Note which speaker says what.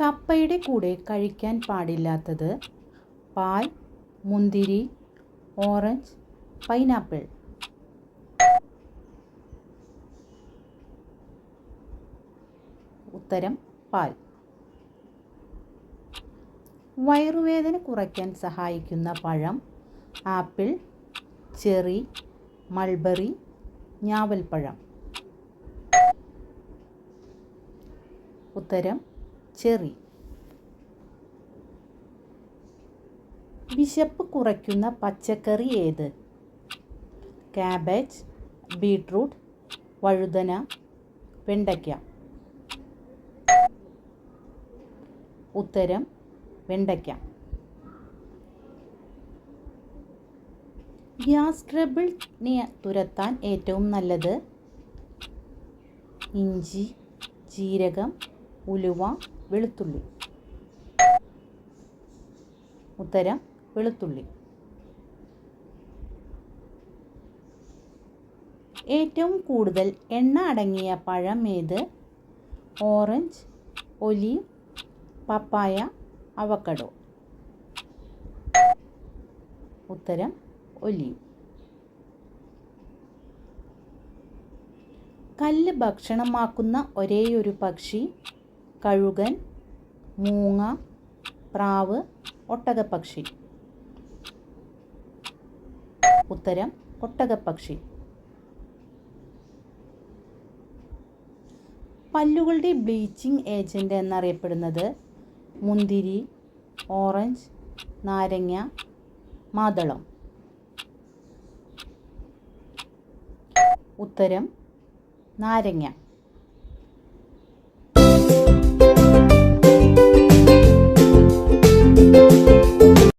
Speaker 1: കപ്പയുടെ കൂടെ കഴിക്കാൻ പാടില്ലാത്തത് പാൽ മുന്തിരി ഓറഞ്ച് പൈനാപ്പിൾ. ഉത്തരം പാൽ. വയറുവേദന കുറയ്ക്കാൻ സഹായിക്കുന്ന പഴം ആപ്പിൾ ചെറി മൾബറി ഞാവൽപ്പഴം. ഉത്തരം ചെറി. വിശപ്പ് കുറയ്ക്കുന്ന പച്ചക്കറി ഏത്? കാബേജ് ബീട്രൂട്ട് വഴുതന വെണ്ടയ്ക്ക. ഉത്തരം വെണ്ടയ്ക്ക. ഗ്യാസ് ട്രബിളിനെ തുരത്താൻ ഏറ്റവും നല്ലത്? ഇഞ്ചി ജീരകം ഉലുവ വെളുത്തുള്ളി. ഉത്തരം വെളുത്തുള്ളി. ഏറ്റവും കൂടുതൽ എണ്ണ അടങ്ങിയ പഴം ഏത്? ഓറഞ്ച് ഒലീവ് പപ്പായ അവക്കഡോ ഉത്തരം ഒലീവ്. കല്ല് ഭക്ഷണമാക്കുന്ന ഒരേയൊരു പക്ഷി കഴുകൻ മൂങ്ങ പ്രാവ് ഒട്ടകപ്പക്ഷി. ഉത്തരം ഒട്ടകപ്പക്ഷി. പല്ലുകളുടെ ബ്ലീച്ചിങ് ഏജന്റ് എന്നറിയപ്പെടുന്നത് മുന്തിരി ഓറഞ്ച് നാരങ്ങ മാതളം. ഉത്തരം നാരങ്ങ.